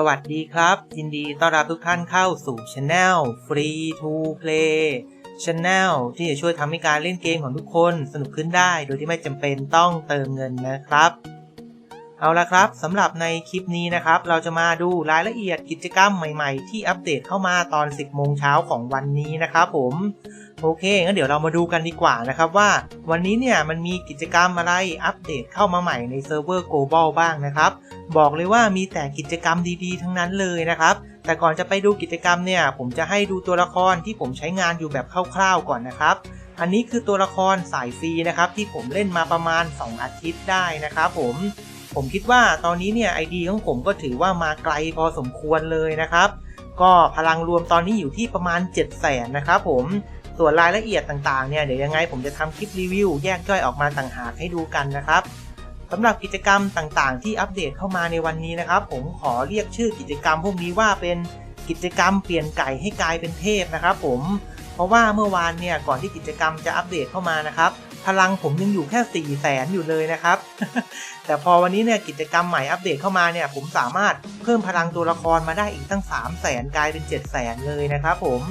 สวัสดีครับ ยินดีต้อนรับทุกท่านเข้าสู่ช anel Free to Play Channel ที่จะช่วยทำให้การเล่นเกมของทุกคนสนุกขึ้นได้ โดยที่ไม่จำเป็นต้องเติมเงินนะครับ เอาละครับสำหรับในคลิปนี้นะครับ เราจะมาดูรายละเอียดกิจกรรมใหม่ๆ ที่อัปเดตเข้ามาตอน 10 โมงเช้าของวันนี้นะครับผมโอเคงั้นเดี๋ยวเรามาดูกันดีกว่านะครับว่า วันนี้เนี่ยมันมีกิจกรรมอะไรอัปเดตเข้ามาใหม่ในเซิร์ฟเวอร์ global บ้างนะครับ บอกเลยว่ามีแต่กิจกรรมดีๆ ทั้งนั้นเลยนะครับ แต่ก่อนจะไปดูกิจกรรมเนี่ย ผมจะให้ดูตัวละครที่ผมใช้งานอยู่แบบคร่าวๆก่อนนะครับ อันนี้คือตัวละครสายฟรีนะครับที่ผมเล่นมาประมาณ 2 อาทิตย์ได้นะครับผม ผมคิดว่าตอนนี้เนี่ยไอดีของผมก็ถือว่ามาไกลพอสมควรเลยนะครับ ก็พลังรวมตอนนี้อยู่ที่ประมาณ 7 0 0 0 0 0นะครับผมส่วนรายละเอียดต่างๆเนี่ยเดี๋ยวยังไงผมจะทำคลิปรีวิวแยกย่อยออกมาต่างหากให้ดูกันนะครับสำหรับกิจกรรมต่างๆ ที่อัปเดตเข้ามาในวันนี้นะครับ ผมขอเรียกชื่อกิจกรรมพวกนี้ว่าเป็นกิจกรรมเปลี่ยนไก่ให้กลายเป็นเทพนะครับ ผมเพราะว่าเมื่อวานเนี่ยก่อนที่กิจกรรมจะอัปเดตเข้ามานะครับ พลังผมยังอยู่แค่4ี่แสนอยู่เลยนะครับ แต่พอวันนี้เนี่ยกิจกรรมใหม่อัปเดตเข้ามาเนี่ยผมสามารถเพิ่มพลังตัวละครมาได้อีกตั้ง 3 0 0แสนกลายเป็น 7 0 0แสนเลยนะครับผม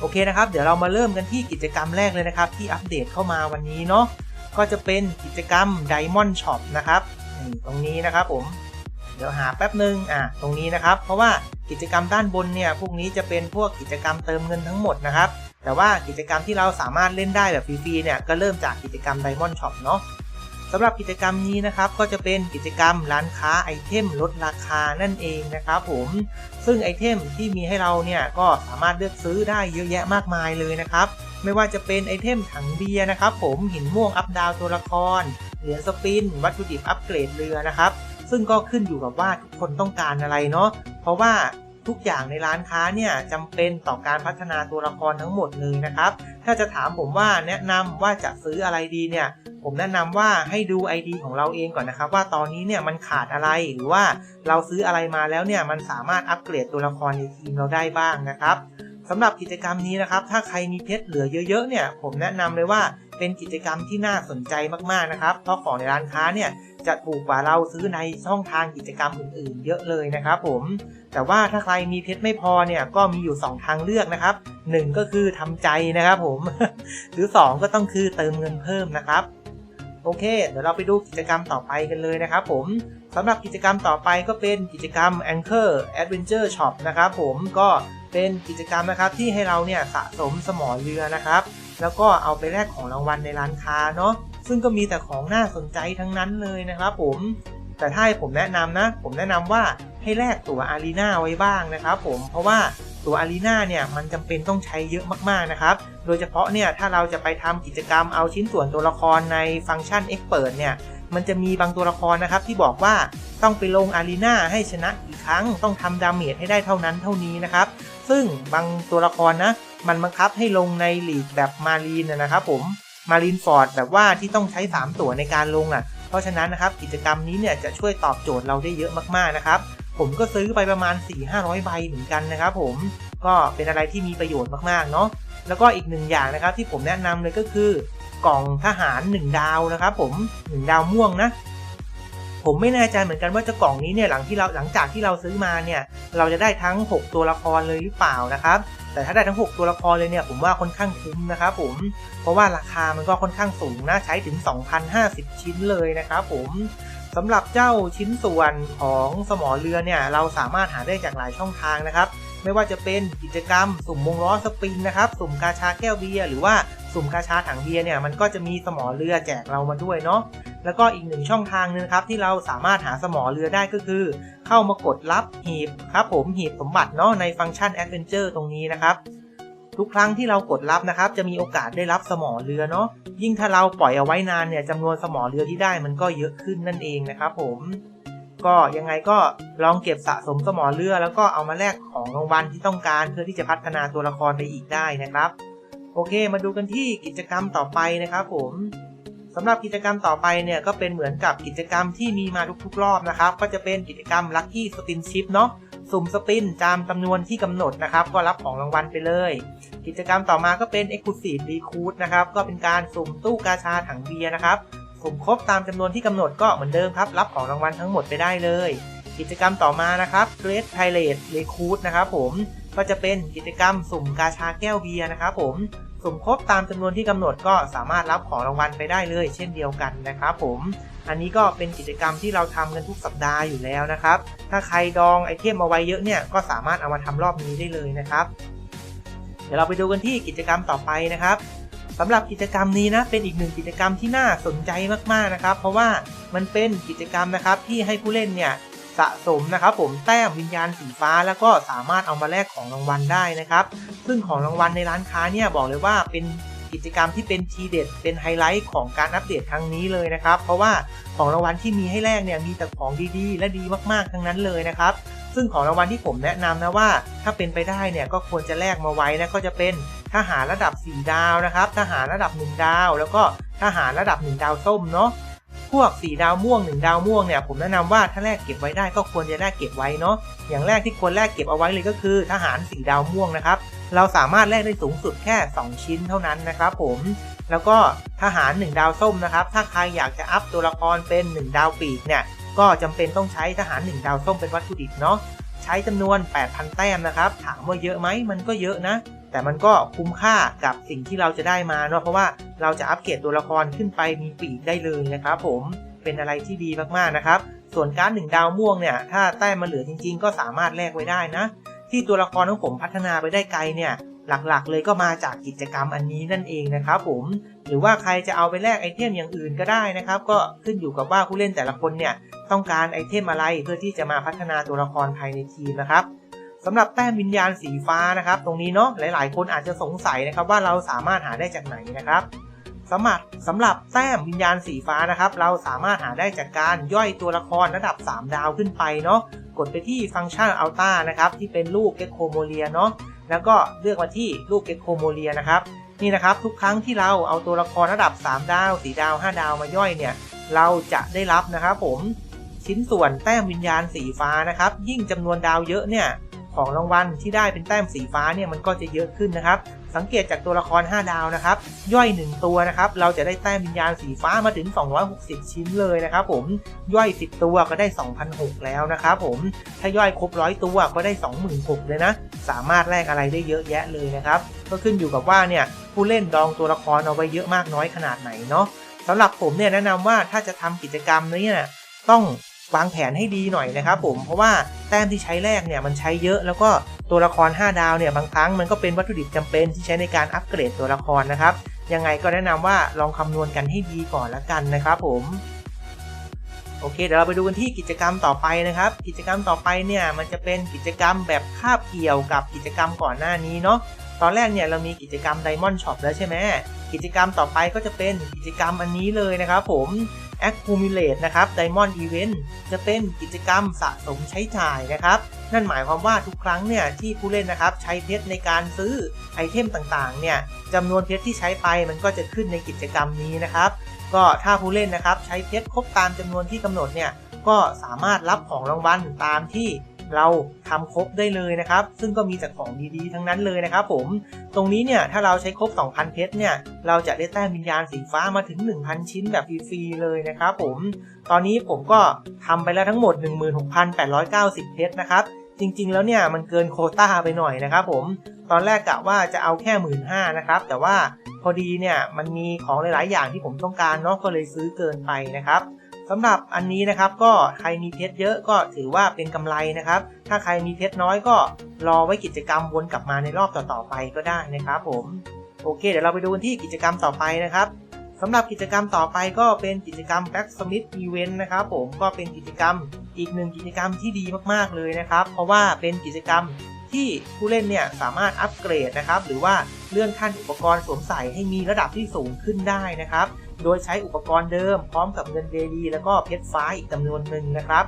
โอเคนะครับ เดี๋ยวเรามาเริ่มกันที่กิจกรรมแรกเลยนะครับ ที่อัปเดตเข้ามาวันนี้เนาะก็จะเป็นกิจกรรม Diamond Shop นะครับตรงนี้นะครับผมเดี๋ยวหาแป๊บหนึ่งอะตรงนี้นะครับ เพราะว่ากิจกรรมด้านบนเนี่ยพวกนี้จะเป็นพวกกิจกรรมเติมเงินทั้งหมดนะครับ แต่ว่ากิจกรรมที่เราสามารถเล่นได้แบบฟรีๆเนี่ยก็เริ่มจากกิจกรรม Diamond Shop เนาะสำหรับกิจกรรมนี้นะครับก็จะเป็นกิจกรรมร้านค้าไอเทมลดราคานั่นเองนะครับผมซึ่งไอเทมที่มีให้เราเนี่ยก็สามารถเลือกซื้อได้เยอะแยะมากมายเลยนะครับไม่ว่าจะเป็นไอเทมถังเบียร์นะครับผมหินม่วงอัพดาวตัวละครเหรียญสปิน วัตถุดิบอัปเกรดเรือนะครับซึ่งก็ขึ้นอยู่กับว่าทุกคนต้องการอะไรเนาะเพราะว่า ทุกอย่างในร้านค้าเนี่ยจำเป็นต่อการพัฒนาตัวละครทั้งหมดเลยนะครับ ถ้าจะถามผมว่าแนะนำว่าจะซื้ออะไรดีเนี่ย ผมแนะนำว่าให้ดู ID ของเราเองก่อนนะครับ ว่าตอนนี้เนี่ยมันขาดอะไรหรือว่าเราซื้ออะไรมาแล้วเนี่ยมันสามารถอัปเกรดตัวละครในทีมเราได้บ้างนะครับสำหรับกิจกรรมนี้นะครับ ถ้าใครมีเพชรเหลือเยอะๆเนี่ย ผมแนะนำเลยว่าเป็นกิจกรรมที่น่าสนใจมากๆนะครับ เพราะของในร้านค้าเนี่ย จะถูกกว่าเราซื้อในช่องทางกิจกรรมอื่นๆ เยอะเลยนะครับผม แต่ว่าถ้าใครมีเพชรไม่พอเนี่ยก็มีอยู่ 2 ทางเลือกนะครับ 1 ก็คือทำใจนะครับผม หรือ 2 ก็ต้องคือเติมเงินเพิ่มนะครับ โอเค เดี๋ยวเราไปดูกิจกรรมต่อไปกันเลยนะครับผมสำหรับกิจกรรมต่อไปก็เป็นกิจกรรม Anchor Adventure Shop นะครับผมก็เป็นกิจกรรมนะครับที่ให้เราเนี่ยสะสมสมอเรือนะครับ แล้วก็เอาไปแลกของรางวัลในร้านค้าเนาะ ซึ่งก็มีแต่ของน่าสนใจทั้งนั้นเลยนะครับผมแต่ถ้าให้ผมแนะนำนะ ผมแนะนำว่าให้แลกตั๋วอารีนาไว้บ้างนะครับผมเพราะว่าตั๋วอารีนาเนี่ยมันจำเป็นต้องใช้เยอะมากๆนะครับ โดยเฉพาะเนี่ยถ้าเราจะไปทำกิจกรรมเอาชิ้นส่วนตัวละครในฟังก์ชัน Expert เนี่ยมันจะมีบางตัวละครนะครับที่บอกว่าต้องไปลงอารีนาให้ชนะกี่ครั้ง ต้องทำดาเมจให้ได้เท่านั้นเท่านี้นะครับ ซึ่งบางตัวละครนะมันบังคับให้ลงในลีกแบบมารีนนะครับผม มารีนฟอร์ดแบบว่าที่ต้องใช้ 3 ตัวในการลงอะ เพราะฉะนั้นนะครับกิจกรรมนี้เนี่ยจะช่วยตอบโจทย์เราได้เยอะมากๆนะครับ ผมก็ซื้อไปประมาณ 4-500 ใบเหมือนกันนะครับผมก็เป็นอะไรที่มีประโยชน์มากๆเนาะแล้วก็อีกหนึ่งอย่างนะครับที่ผมแนะนำเลยก็คือกล่องทหาร 1 ดาวนะครับผม 1 ดาวม่วงนะ ผมไม่แน่ใจเหมือนกันว่าจะกล่องนี้เนี่ยหลังที่เราหลังจากที่เราซื้อมาเนี่ย เราจะได้ทั้ง 6 ตัวละครเลยหรือเปล่านะครับ แต่ถ้าได้ทั้ง 6 ตัวละครเลยเนี่ยผมว่าค่อนข้างคุ้มนะครับผมเพราะว่าราคามันก็ค่อนข้างสูงนะใช้ถึง 2,050 ชิ้นเลยนะครับผมสำหรับเจ้าชิ้นส่วนของสมอเรือเนี่ยเราสามารถหาได้จากหลายช่องทางนะครับ ไม่ว่าจะเป็นกิจกรรม สุ่มวงล้อสปริงนะครับ สุ่มกาชาแก้วเบียร์หรือว่า สุ่มกาชาถังเบียร์เนี่ยมันก็จะมีสมอเรือแจกเรามาด้วยเนาะแล้วก็อีกหนึ่งช่องทางนึงครับที่เราสามารถหาสมอเรือได้ก็คือ เข้ามากดรับหีบครับผมหีบสมบัติเนาะในฟังก์ชัน Adventure ตรงนี้นะครับทุกครั้งที่เรากดรับนะครับ จะมีโอกาสได้รับสมอเรือเนาะยิ่งถ้าเราปล่อยเอาไว้นานเนี่ยจำนวนสมอเรือที่ได้มันก็เยอะขึ้นนั่นเองนะครับผมก็ยังไงก็ลองเก็บสะสมสมอเรือ แล้วก็เอามาแลกของรางวัลที่ต้องการเพื่อที่จะพัฒนาตัวละครไปอีกได้นะครับ โอเค มาดูกันที่กิจกรรมต่อไปนะครับผมสำหรับกิจกรรมต่อไปเนี่ยก็เป็นเหมือนกับกิจกรรมที่มีมาทุกๆรอบนะครับ ก็จะเป็นกิจกรรม Lucky Spin Chip เนาะสุ่มสปินตามจำนวนที่กำหนดนะครับ ก็รับของรางวัลไปเลย กิจกรรมต่อมาก็เป็น Exclusive Recruit นะครับ ก็เป็นการสุ่มตู้กาชาถังเบียร์นะครับสุ่มครบตามจำนวนที่กำหนดก็เหมือนเดิมครับ รับของรางวัลทั้งหมดไปได้เลย กิจกรรมต่อมานะครับ Great Pirate Recruit นะครับผมก็จะเป็นกิจกรรมสุ่มกาชาแก้วเบียร์นะครับผม สมครบตามจำนวนที่กำหนดก็สามารถรับของรางวัลไปได้เลย เช่นเดียวกันนะครับผมอันนี้ก็เป็นกิจกรรมที่เราทำกันทุกสัปดาห์อยู่แล้วนะครับ ถ้าใครดองไอเทมมาไว้เยอะเนี่ยก็สามารถเอามาทำรอบนี้ได้เลยนะครับ เดี๋ยวเราไปดูกันที่กิจกรรมต่อไปนะครับสำหรับกิจกรรมนี้นะเป็นอีกหนึ่งกิจกรรมที่น่าสนใจมากๆนะครับ เพราะว่ามันเป็นกิจกรรมนะครับที่ให้ผู้เล่นเนี่ย สะสมนะครับผมแต้มวิญญาณสีฟ้าแล้วก็สามารถเอามาแลกของรางวัลได้นะครับ ซึ่งของรางวัลในร้านค้าเนี่ยบอกเลยว่าเป็นกิจกรรมที่เป็นทีเด็ดเป็นไฮไลท์ของการอัปเดตครั้งนี้เลยนะครับ เพราะว่าของรางวัลที่มีให้แลกเนี่ยมีแต่ของดีๆ และดีมากๆทั้งนั้นเลยนะครับ ซึ่งของรางวัลที่ผมแนะนำนะว่า ถ้าเป็นไปได้เนี่ยก็ควรจะแลกมาไว้นะก็จะเป็นทหารระดับ 4 ดาวนะครับทหารระดับ 1 ดาว แล้วก็ทหารระดับ 1 ดาวส้มเนาะ วก 4 ดาวม่วง 1 ดาวม่วงเนี่ยผมแนะนำว่าถ้าแลกเก็บไว้ได้ก็ควรจะได้เก็บไว้เนาะอย่างแรกที่ควรแลกเก็บเอาไว้เลยก็คือทหาร 4 ดาวม่วงนะครับเราสามารถแลกได้สูงสุดแค่ 2 ชิ้นเท่านั้นนะครับผมแล้วก็ทหาร 1 ดาวส้มนะครับถ้าใครอยากจะอัพตัวละครเป็น 1 ดาวปีกเนี่ยก็จำเป็นต้องใช้ทหาร 1 ดาวส้มเป็นวัตถุดิบเนาะใช้จำนวน 8,000 แต้มนะครับถามว่าเยอะไหมมันก็เยอะนะ แต่มันก็คุ้มค่ากับสิ่งที่เราจะได้มาเนาะเพราะว่าเราจะอัปเกรดตัวละครขึ้นไปมีปีกได้เลยนะครับผมเป็นอะไรที่ดีมากๆนะครับ ส่วนการหนึ่งดาวม่วงเนี่ยถ้าแต้มมาเหลือจริง ๆ ก็สามารถแลกไว้ได้นะ ที่ตัวละครของผมพัฒนาไปได้ไกลเนี่ยหลักๆ เลยก็มาจากกิจกรรมอันนี้นั่นเองนะครับผมหรือว่าใครจะเอาไปแลกไอเทมอย่างอื่นก็ได้นะครับ ก็ขึ้นอยู่กับว่าผู้เล่นแต่ละคนเนี่ยต้องการไอเทมอะไรเพื่อที่จะมาพัฒนาตัวละครภายในทีมนะครับ สำหรับแต้มวิญญาณสีฟ้านะครับ ตรงนี้เนาะหลาย ๆ คนอาจจะสงสัยนะครับว่าเราสามารถหาได้จากไหนนะครับสำหรับสำหรับแต้มวิญญาณสีฟ้านะครับ เราสามารถหาได้จากการย่อยตัวละครระดับ 3 ดาวขึ้นไปเนาะกดไปที่ฟังก์ชันอัลต้านะครับที่เป็นรูปเก c โคโมเลียเนาะแล้วก็เลือกมาที่รูปเก c โคโมเลียนะครับนี่นะครับทุกครั้งที่เราเอาตัวละครระดับ 3 ดาว 4 ดาว 5 ดาวมาย่อยเนี่ย เราจะได้รับนะครับผมชิ้นส่วนแต้มวิญญาณสีฟ้านะครับ ยิ่งจำนวนดาวเยอะเนี่ย ของรางวัลที่ได้เป็นแต้มสีฟ้าเนี่ยมันก็จะเยอะขึ้นนะครับ สังเกตจากตัวละคร 5 ดาวนะครับ ย่อย 1 ตัวนะครับ เราจะได้แต้มวิญญาณสีฟ้ามาถึง 260 ชิ้นเลยนะครับผม ย่อย 10 ตัวก็ได้ 2,006แล้วนะครับผม ถ้าย่อยครบร้อยตัวก็ได้ 26,000เลยนะ สามารถแลกอะไรได้เยอะแยะเลยนะครับ ก็ขึ้นอยู่กับว่าเนี่ยผู้เล่นดองตัวละครเอาไว้เยอะมากน้อยขนาดไหนเนาะสำหรับผมเนี่ยแนะนำว่าถ้าจะทำกิจกรรมนี้เนี่ยต้อง วางแผนให้ดีหน่อยนะครับผมเพราะว่าแต้มที่ใช้แรกเนี่ยมันใช้เยอะแล้วก็ตัวละคร 5 ดาวเนี่ยบางครั้งมันก็เป็นวัตถุดิบจำเป็นที่ใช้ในการอัปเกรดตัวละครนะครับยังไงก็แนะนำว่าลองคำนวณกันให้ดีก่อนละกันนะครับผมโอเคเดี๋ยวเราไปดูกันที่กิจกรรมต่อไปนะครับ กิจกรรมต่อไปเนี่ยมันจะเป็นกิจกรรมแบบคาบเกี่ยวกับกิจกรรมก่อนหน้านี้เนาะตอนแรกเนี่ยเรามีกิจกรรม Diamond Shop แล้วใช่ไหมกิจกรรมต่อไปก็จะเป็นกิจกรรมอันนี้เลยนะครับผม Accumulate นะครับ Diamond Event จะเป็นกิจกรรมสะสมใช้จ่ายนะครับ นั่นหมายความว่าทุกครั้งเนี่ยที่ผู้เล่นนะครับใช้เพชรในการซื้อไอเทมต่างๆเนี่ยจำนวนเพชรที่ใช้ไปมันก็จะขึ้นในกิจกรรมนี้นะครับ ก็ถ้าผู้เล่นนะครับใช้เพชรครบตามจำนวนที่กำหนดเนี่ยก็สามารถรับของรางวัลตามที่ เราทำครบได้เลยนะครับ ซึ่งก็มีจากของดีๆทั้งนั้นเลยนะครับผมตรงนี้เนี่ยถ้าเราใช้ครบ 2,000 เพชรเนี่ยเราจะได้แต้มวิญญาณสีฟ้ามาถึง 1,000 ชิ้นแบบฟรีๆเลยนะครับผมตอนนี้ผมก็ทำไปแล้วทั้งหมด 16,890 เพชรนะครับจริงๆ แล้วเนี่ยมันเกินโคต้าไปหน่อยนะครับผมตอนแรกกะว่าจะเอาแค่15,000นะครับ แต่ว่าพอดีเนี่ยมันมีของหลายๆ อย่างที่ผมต้องการเนาะก็เลยซื้อเกินไปนะครับ สำหรับอันนี้นะครับก็ใครมีเพชรเยอะก็ถือว่าเป็นกำไรนะครับ ถ้าใครมีเพชรน้อยก็รอไว้กิจกรรมวนกลับมาในรอบต่อๆไปก็ได้นะครับผมโอเค เดี๋ยวเราไปดูที่กิจกรรมต่อไปนะครับสำหรับกิจกรรมต่อไปก็เป็นกิจกรรม Blacksmith Event นะครับผมก็เป็นกิจกรรมอีกหนึ่งกิจกรรมที่ดีมากๆเลยนะครับ เพราะว่าเป็นกิจกรรมที่ผู้เล่นเนี่ยสามารถอัปเกรดนะครับ หรือว่าเลื่อนขั้นอุปกรณ์สวมใส่ให้มีระดับที่สูงขึ้นได้นะครับ โดยใช้อุปกรณ์เดิม พร้อมกับเงินเดี แล้วก็เพชรฟ้าอีกจำนวนหนึ่งนะครับ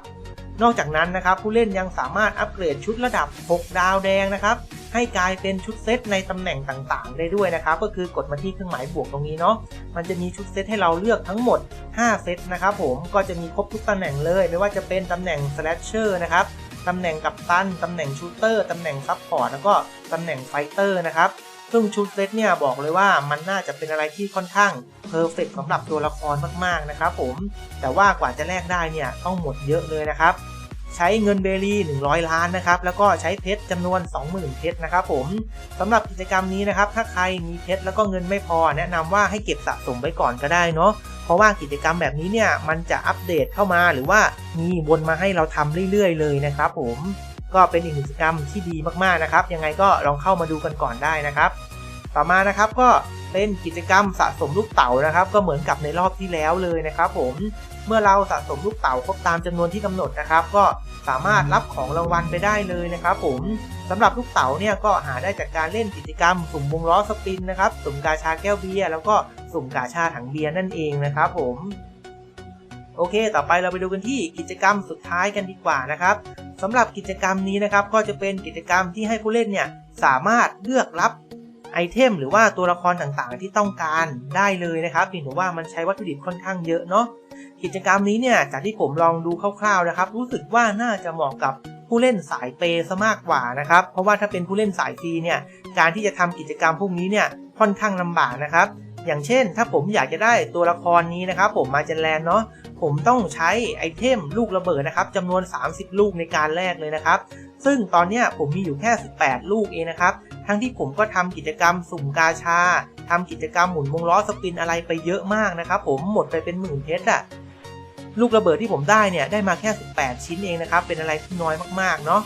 นอกจากนั้นนะครับผู้เล่นยังสามารถอัปเกรดชุดระดับ 6 ดาวแดงนะครับให้กลายเป็นชุดเซตในตำแหน่งต่างๆ ได้ด้วยนะครับ ก็คือกดมาที่เครื่องหมายบวกตรงนี้เนาะมันจะมีชุดเซตให้เราเลือกทั้งหมด 5 เซตนะครับผมก็จะมีครบทุกตำแหน่งเลย ไม่ว่าจะเป็นตำแหน่งสแลชเชอร์นะครับตำแหน่งกัปตันตำแหน่งชูเตอร์ตำแหน่งซับพอร์ตแล้วก็ตำแหน่งไฟเตอร์นะครับ ซึ่งชุดเซตเนี่ยบอกเลยว่ามันน่าจะเป็นอะไรที่ค่อนข้างเพอร์เฟกสำหรับตัวละครมากๆนะครับผมแต่ว่ากว่าจะแลกได้เนี่ยต้องหมดเยอะเลยนะครับ ใช้เงินเบรี100 ล้านนะครับแล้วก็ใช้เพชรจำนวน 20,000เพชรนะครับผมสำหรับกิจกรรมนี้นะครับถ้าใครมีเพชรแล้วก็เงินไม่พอ แนะนำว่าให้เก็บสะสมไว้ก่อนก็ได้เนาะเพราะว่ากิจกรรมแบบนี้เนี่ยมันจะอัปเดตเข้ามาหรือว่ามีวนมาให้เราทำเรื่อยๆ เลยนะครับผม ก็เป็นอีกหนึ่งกิจกรรมที่ดีมากๆนะครับ ยังไงก็ลองเข้ามาดูกันก่อนได้นะครับ ต่อมานะครับก็เป็นกิจกรรมสะสมลูกเต๋านะครับ ก็เหมือนกับในรอบที่แล้วเลยนะครับผมเมื่อเราสะสมลูกเต๋าครบตามจำนวนที่กำหนดนะครับ ก็สามารถรับของรางวัลไปได้เลยนะครับ ผมสำหรับลูกเต๋าเนี่ยก็หาได้จากการเล่นกิจกรรมสุ่มวงล้อสปินนะครับสุ่มกาชาแก้วเบียร์แล้วก็สุ่มกาชาถังเบียร์นั่นเองนะครับผมโอเค ต่อไปเราไปดูกันที่กิจกรรมสุดท้ายกันดีกว่านะครับ สำหรับกิจกรรมนี้นะครับก็จะเป็นกิจกรรมที่ให้ผู้เล่นเนี่ยสามารถเลือกรับไอเทม หรือว่าตัวละครต่างๆ ที่ต้องการได้เลยนะครับเห็นว่ามันใช้วัตถุดิบค่อนข้างเยอะเนาะกิจกรรมนี้เนี่ยจากที่ผมลองดูคร่าวๆนะครับ รู้สึกว่าน่าจะเหมาะกับผู้เล่นสายเปซะมากกว่านะครับ เพราะว่าถ้าเป็นผู้เล่นสายฟรีเนี่ยการที่จะทำกิจกรรมพวกนี้เนี่ยค่อนข้างลำบากนะครับ อย่างเช่น ถ้าผมอยากจะได้ตัวละครนี้นะครับผมมาเจนแลนเนาะผมต้องใช้ไอเทมลูกระเบิดนะครับจำนวน 30 ลูกในการแรกเลยนะครับ ซึ่งตอนนี้ผมมีอยู่แค่ 18 ลูกเองนะครับ ทั้งที่ผมก็ทำกิจกรรมสุ่มกาชาทำกิจกรรมหมุนวงล้อสปินอะไรไปเยอะมากนะครับผมหมดไปเป็นหมื่นเพชรอะลูกระเบิดที่ผมได้เนี่ยได้มาแค่ 18 ชิ้นเองนะครับเป็นอะไรที่น้อยมากๆเนาะ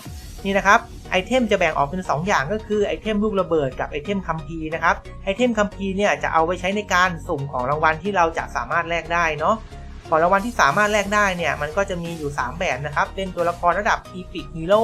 นี่นะครับ ไอเทมจะแบ่งออกเป็น 2 อย่างก็คือไอเทมลูกระเบิดกับไอเทมคัมภีร์นะครับไอเทมคัมภีร์เนี่ยจะเอาไว้ใช้ในการสุ่มของรางวัลที่เราจะสามารถแลกได้เนาะของรางวัลที่สามารถแลกได้เนี่ยมันก็จะมีอยู่ 3 แบบนะครับ เป็นตัวละครระดับ Epic Hero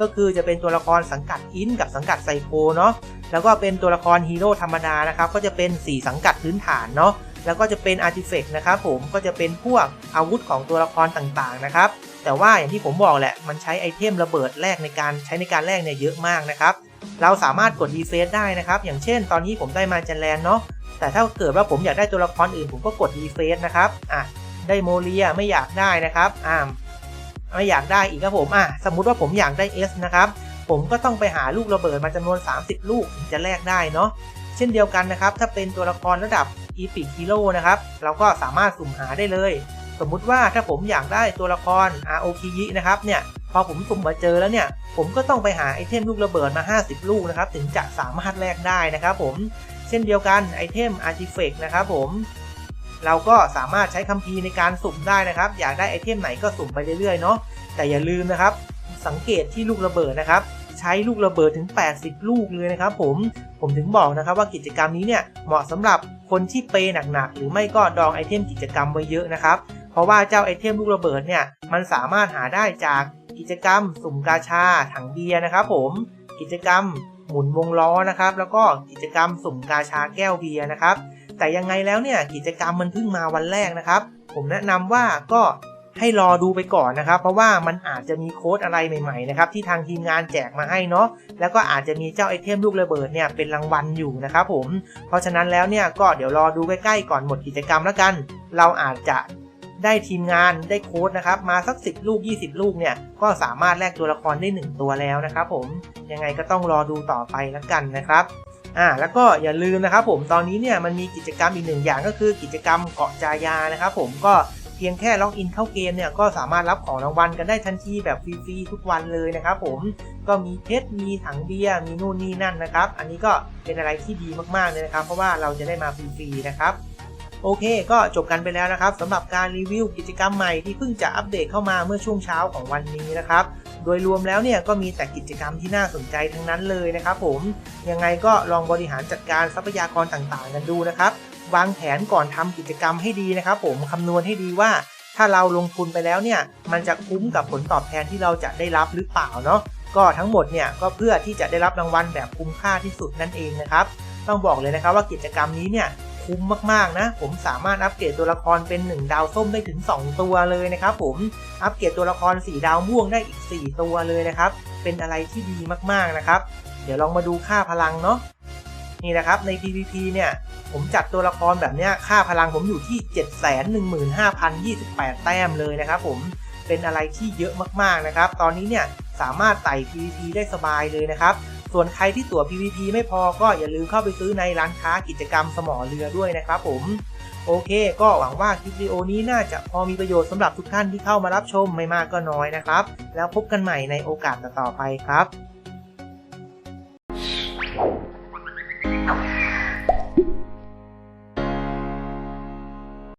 ก็คือจะเป็นตัวละครสังกัดอินกับสังกัดไซโคเนาะแล้วก็เป็นตัวละครฮีโร่ธรรมดานะครับก็จะเป็น 4 สังกัดพื้นฐานเนาะแล้วก็จะเป็นอาร์ติเฟกต์นะครับผมก็จะเป็นพวกอาวุธของตัวละครต่างๆนะครับ แต่ว่าอย่างที่ผมบอกแหละ มันใช้ไอเทมระเบิดแรกในการใช้ในการแรกเนี่ยเยอะมากนะครับ เราสามารถกดดีเฟสได้นะครับ อย่างเช่น ตอนนี้ผมได้มาจันแลนเนาะ แต่ถ้าเกิดว่าผมอยากได้ตัวละครอื่นผมก็กดดีเฟสนะครับ อะ ได้โมเลียไม่อยากได้นะครับ อ่าไม่อยากได้อีกครับผม อะ สมมุติว่าผมอยากได้ S นะครับ ผมก็ต้องไปหาลูกระเบิดมาจำนวน 30 ลูกถึงจะแลกได้เนาะ เช่นเดียวกันนะครับ ถ้าเป็นตัวละครระดับ Epic Hero นะครับ เราก็สามารถสุ่มหาได้เลย สมมุติว่าถ้าผมอยากได้ตัวละคร ROK นะครับเนี่ยพอผมสุ่มมาเจอแล้วเนี่ย ผมก็ต้องไปหาไอเทมลูกระเบิดมา 50 ลูกนะครับถึงจะสามารถแลกได้นะครับผมเช่นเดียวกันไอเทม Artifact นะครับผมเราก็สามารถใช้คัมภีร์ในการสุ่มได้นะครับ อยากได้ไอเทมไหนก็สุ่มไปเรื่อยๆเนาะแต่อย่าลืมนะครับ สังเกตที่ลูกระเบิดนะครับ ใช้ลูกระเบิดถึง 80 ลูกเลยนะครับ ผมผมถึงบอกนะครับว่ากิจกรรมนี้เนี่ยเหมาะสำหรับคนที่เปย์หนักๆหรือไม่ก็ดองไอเทมกิจกรรมไว้เยอะนะครับ เพราะว่าเจ้าไอเทมลูกระเบิดเนี่ยมันสามารถหาได้จากกิจกรรม สุ่มกาชาถังเบียร์นะครับผมกิจกรรมหมุนวงล้อนะครับ แล้วก็กิจกรรมสุ่มกาชาแก้วเบียร์นะครับ แต่ยังไงแล้วเนี่ยกิจกรรมมันเพิ่งมาวันแรกนะครับ ผมแนะนำว่าก็ให้รอดูไปก่อนนะครับ เพราะว่ามันอาจจะมีโค้ดอะไรใหม่ๆนะครับที่ทางทีมงานแจกมาให้เนาะแล้วก็อาจจะมีเจ้าไอเทมลูกระเบิดเนี่ยเป็นรางวัลอยู่นะครับผมเพราะฉะนั้นแล้วเนี่ยก็เดี๋ยวรอดูใกล้ๆก่อนหมดกิจกรรมแล้วกัน เราอาจจะ ได้ทีมงานได้โค้ดนะครับ มาสัก 10 ลูก 20 ลูกเนี่ย ก็สามารถแลกตัวละครได้ 1 ตัวแล้วนะครับผมยังไงก็ต้องรอดูต่อไปแล้วกันนะครับอ่าแล้วก็อย่าลืมนะครับผมตอนนี้เนี่ยมันมีกิจกรรมอีกหนึ่งอย่างก็คือกิจกรรมเกาะจายานะครับผมก็เพียงแค่ล็อกอินเข้าเกมเนี่ยก็สามารถรับของรางวัลกันได้ทันทีแบบฟรีๆทุกวันเลยนะครับผมก็มีเพชรมีถังเบียร์มีนู่นนี่นั่นนะครับ อันนี้ก็เป็นอะไรที่ดีมากๆเลยนะครับ เพราะว่าเราจะได้มาฟรีๆนะครับ โอเค ก็จบกันไปแล้วนะครับสำหรับการรีวิวกิจกรรมใหม่ที่เพิ่งจะอัปเดตเข้ามาเมื่อช่วงเช้าของวันนี้นะครับ โดยรวมแล้วเนี่ยก็มีแต่กิจกรรมที่น่าสนใจทั้งนั้นเลยนะครับผม ยังไงก็ลองบริหารจัดการทรัพยากรต่างๆ กันดูนะครับ วางแผนก่อนทำกิจกรรมให้ดีนะครับผมคำนวณให้ดีว่า ถ้าเราลงทุนไปแล้วเนี่ยมันจะคุ้มกับผลตอบแทนที่เราจะได้รับหรือเปล่าเนาะ ก็ทั้งหมดเนี่ยก็เพื่อที่จะได้รับรางวัลแบบคุ้มค่าที่สุดนั่นเองนะครับ ต้องบอกเลยนะครับว่ากิจกรรมนี้เนี่ย คุ้มมากๆนะ ผมสามารถอัปเกรดตัวละครเป็น 1 ดาวส้มได้ถึง 2 ตัวเลยนะครับผมอัปเกรดตัวละคร 4 ดาวม่วงได้อีก 4 ตัวเลยนะครับ เป็นอะไรที่ดีมากๆนะครับ เดี๋ยวลองมาดูค่าพลังเนาะนี่นะครับใน PVP เนี่ยผมจัดตัวละครแบบนี้ค่าพลังผมอยู่ที่ 715,028 แต้มเลยนะครับผมเป็นอะไรที่เยอะมากๆนะครับ ตอนนี้เนี่ยสามารถไต่ PVP ได้สบายเลยนะครับ ส่วนใครที่ตั๋ว PVP ไม่พอก็อย่าลืมเข้าไปซื้อในร้านค้ากิจกรรมสมอเรือด้วยนะครับผม โอเค ก็หวังว่าคลิปวิดีโอนี้น่าจะพอมีประโยชน์สำหรับทุกท่านที่เข้ามารับชมไม่มากก็น้อยนะครับ แล้วพบกันใหม่ในโอกาสต่อไปครับ